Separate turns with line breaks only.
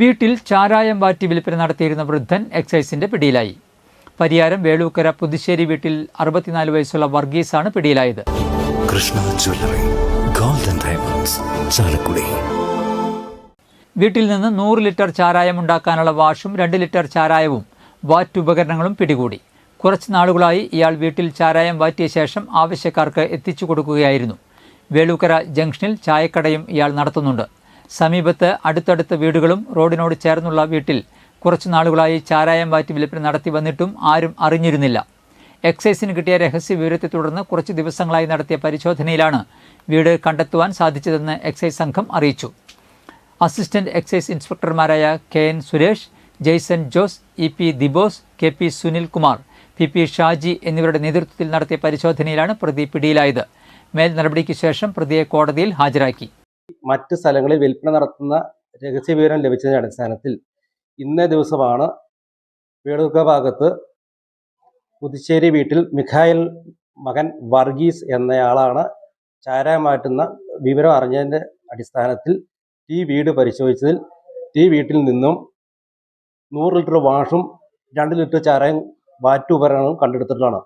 വീട്ടിൽ ചാരായം വാറ്റി വിൽപ്പന നടത്തിയിരുന്ന വൃദ്ധൻ എക്സൈസിന്റെ പിടിയിലായി. പരിയാരം വേളൂക്കര പുതുശ്ശേരി വീട്ടിൽ അറുപത്തിനാല് വയസ്സുള്ള വർഗീസാണ് പിടിയിലായത്.
Krishna jewellery golden diamonds Chalakudy.
വീട്ടിൽ നിന്ന് നൂറ് ലിറ്റർ ചാരായം ഉണ്ടാക്കാനുള്ള വാഷും രണ്ട് ലിറ്റർ ചാരായവും വാറ്റ് ഉപകരണങ്ങളും പിടികൂടി. കുറച്ച് നാളുകളായി ഇയാൾ വീട്ടിൽ ചാരായം വാറ്റിയ ശേഷം ആവശ്യക്കാർക്ക് എത്തിച്ചു കൊടുക്കുകയായിരുന്നു. വേളൂക്കര ജംഗ്ഷനിൽ ചായക്കടയും ഇയാൾ നടത്തുന്നുണ്ട്. സമീപത്ത് അടുത്തടുത്ത വീടുകളും റോഡിനോട് ചേർന്നുള്ള വീട്ടിൽ കുറച്ചു നാളുകളായി ചാരായം വാറ്റി വിൽപ്പന നടത്തി വന്നിട്ടും ആരും അറിഞ്ഞിരുന്നില്ല. എക്സൈസിന് കിട്ടിയ രഹസ്യ വിവരത്തെ തുടർന്ന് കുറച്ച് ദിവസങ്ങളായി നടത്തിയ പരിശോധനയിലാണ് വീട് കണ്ടെത്തുവാൻ സാധിച്ചതെന്ന് എക്സൈസ് സംഘം അറിയിച്ചു. Assistant excise ഇൻസ്പെക്ടർമാരായ K N Suresh Jaison Jose E P Dibos K P Sunil Kumar P P Shaji എന്നിവരുടെ നേതൃത്വത്തിൽ നടത്തിയ പരിശോധനയിലാണ് പ്രതി പിടിയിലായത്. മേൽ നടപടിക്ക് ശേഷം പ്രതിയെ കോടതിയിൽ ഹാജരാക്കി.
മറ്റ് സ്ഥലങ്ങളിൽ വിൽപ്പന നടത്തുന്ന രഹസ്യ വിവരം ലഭിച്ചതിന്റെ അടിസ്ഥാനത്തിൽ ഇന്നേ ദിവസമാണ് വേളൂർക്ക ഭാഗത്ത് പുതുശ്ശേരി വീട്ടിൽ മിഖായൽ മകൻ വർഗീസ് എന്നയാളാണ് ചാരായം മാറ്റുന്ന വിവരം അറിഞ്ഞതിന്റെ അടിസ്ഥാനത്തിൽ ഈ വീട് പരിശോധിച്ചതിൽ ഈ വീട്ടിൽ നിന്നും നൂറ് ലിറ്റർ വാഷും രണ്ട് ലിറ്റർ ചാരയും വാറ്റുപകരണവും കണ്ടെടുത്തിട്ടുള്ളതാണ്.